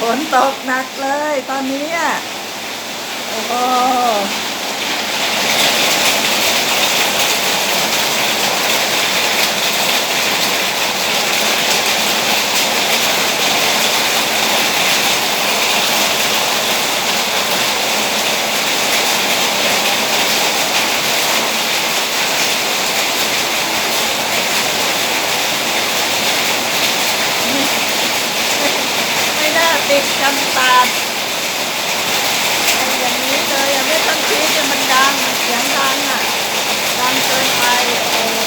ฝนตกหนักเลยตอนนี้อะโอ้โหไม่ น่าติดกันตาดอย่างนี้เลยยังไม่ต้องคิดจะมันดังเสียงดังอะดังเกินไปโอ้โห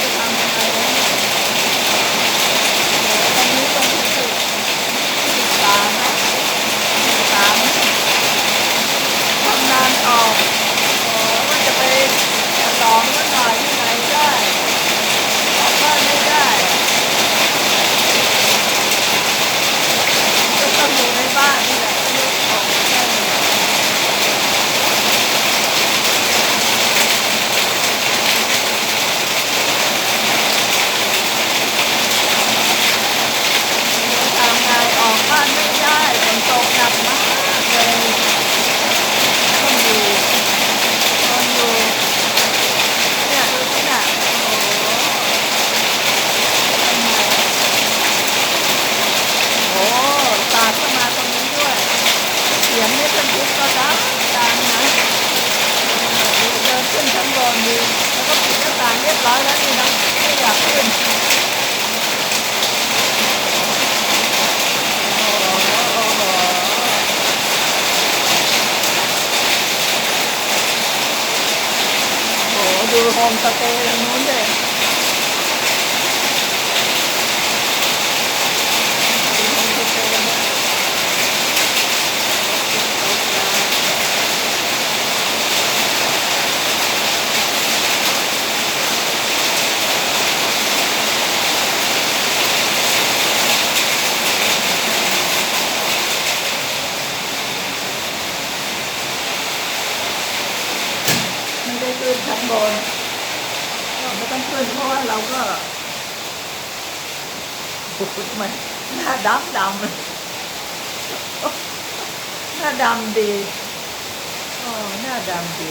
จะทำยังไงวะเนี่ยโอ้โหตรงนี้ตรงที่สุดสิบสามนะสิบสามทำงานออกโอ้ว่าจะไปฉลองกันหน่อยที่ไหนได้ออกบ้านไม่ได้ ก็ต้องอยู่ในบ้านนี่แหละไม่ได้ออกไปไหนทำงานออกบ้านไม่ได้ฝนตกหนักมากเลยต้องอยู่ต้องอยู่เนี่ยดูสิน่ะโอ้โหทำไม โอ้ตาเข้ามาตรงนี้ด้วย เสียงนี่เป็นทุกข์ก็ดังดังนะเดินขึ้นชั้นบนดี แล้วก็ปิดหน้าต่างเรียบร้อยแล้วนี่นะไม่อยากขึ้นโอ้โหโอ้โหโอ้โหดูโฮมสเตย์ตรงนู้นเลยดูโฮมสเตย์เนี่ย ไม่ได้ขึ้น ชั้นบนเราไม่ต้องขึ้นเพราะว่าเราก็บุกมันหน้าดำดำหน้าดำดีโอ้หน้าดำดี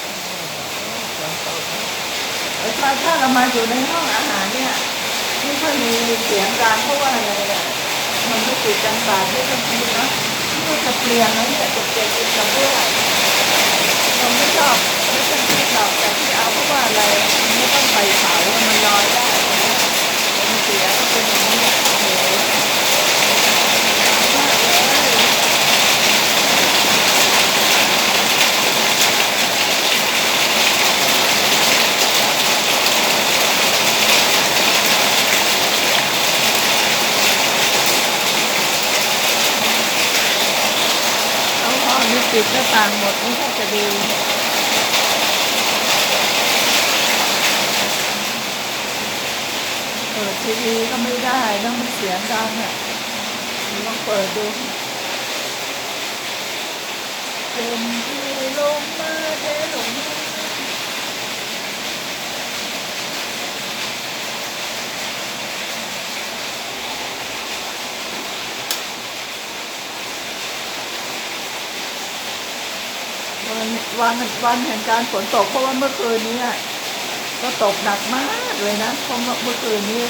โอ้ฝนตกนะเอ้ยถ้าถ้าเรามาอยู่ในห้องอาหารเนี่ยไม่ค่อยมีเสียงดังเพราะว่าอะไรอะมันไม่ติดกันบาดไม่ต้องคิดนะก็จะเปลี่ยนแล้วเนี่ยจะเปลี่ยนเป็นกระเบื้องเราไม่ชอบ หรอกแต่ที่เอาเพราะว่าอะไรไม่ต้องไปเผามันลอยได้มันเสียก็เป็นอย่างนี้โอ้โหมากเลยเอาห้องนี้ปิดหน้าต่างหมดนี่ถ้าจะดี เปิด ทีวีก็ไม่ได้ต้องมันเสียงดังอะลองเปิดดูเป็นที่ลงมาเทลงมาวันวันวันแห่งการฝนตกเพราะว่าเมื่อคืนนี้ก็ตกหนักมากเลยนะเพราะเมื่อคืนนี้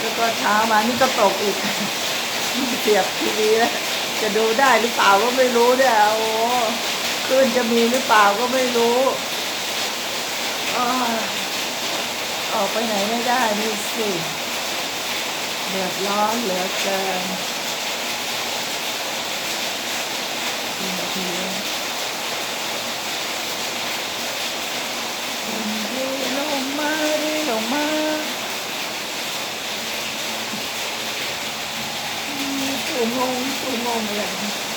แล้วก็เช้ามานี่ก็ตกอีกเสียบทีวีแล้วจะดูได้หรือเปล่าก็ไม่รู้เนี่ยโอ้คลื่นจะมีหรือเปล่าก็ไม่รู้อออกไปไหนไม่ได้นี่สิเดือดร้อนเหลือเกิน Thank you.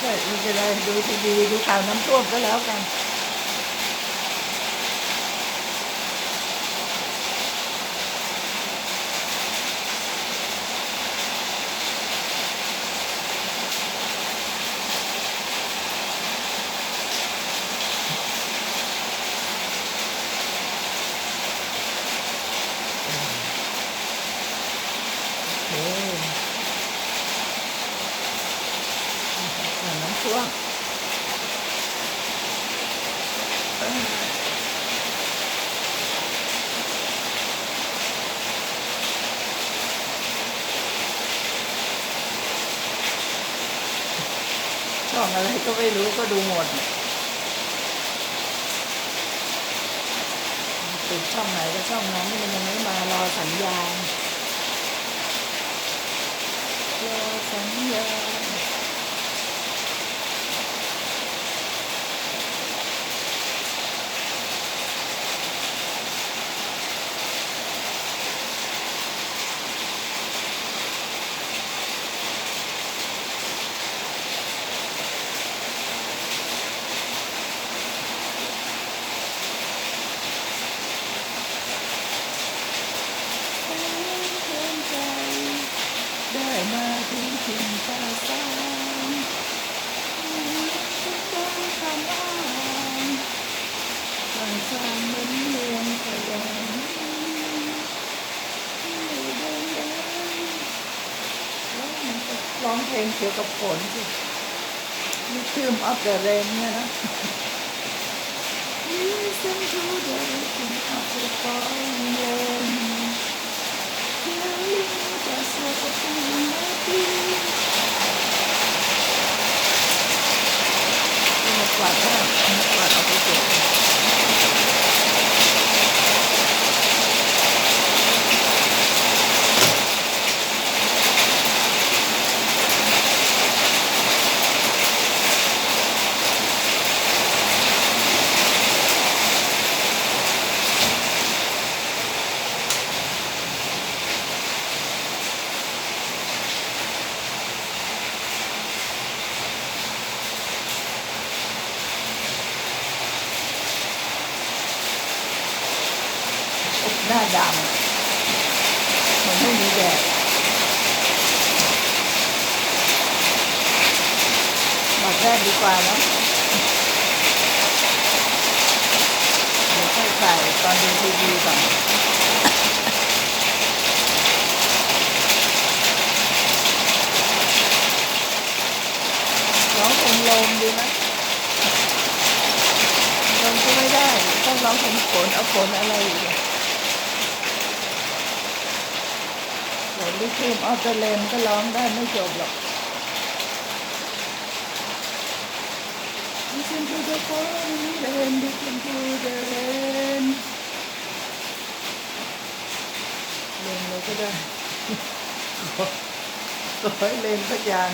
ไม่เป็นไรดูทีวีดูข่าวน้ำท่วมก็แล้วกัน โอ้ข่าวน้ำท่วมเอ้ย ช่องอะไรก็ไม่รู้ก็ดูหมดติดช่องไหนก็ช่องนั้นมันยังไม่มารอสัญญาณรอสัญญาณแสนเกินใจ ได้มาถึงถิ่นป่าสางทุกคนคำอ้างป่าสางเหมือนเมืองสวรรค์ที่เดินเดินแล้วมันก็ ร้องเพลงเกี่ยวกับฝนสิมีชื่ออฟเดอะเรนเนี่ยนะ Listen to the rhythm of the falling rain Feeling just like a feeling happy เอามากวาดบ้างเอามากวาดเอาไปเก็บหน้า ดำมันไม่มีแดดบอกแรกดีกว่าเนาะเดี๋ยวค่อยใส่ตอนดูทีวีก่อนร้องเพลงลมดีไหมลมก็ไม่ได้ ต้องร้องเพลงฝนเอาฝนอะไรอีกอะ นลิทิมออฟเดเลนก็ร้องได้ไม่จบหรอก Listen to the falling rain, listen to the rain เล่นเลยก็ได้ขอให้เล่นสักอย่าง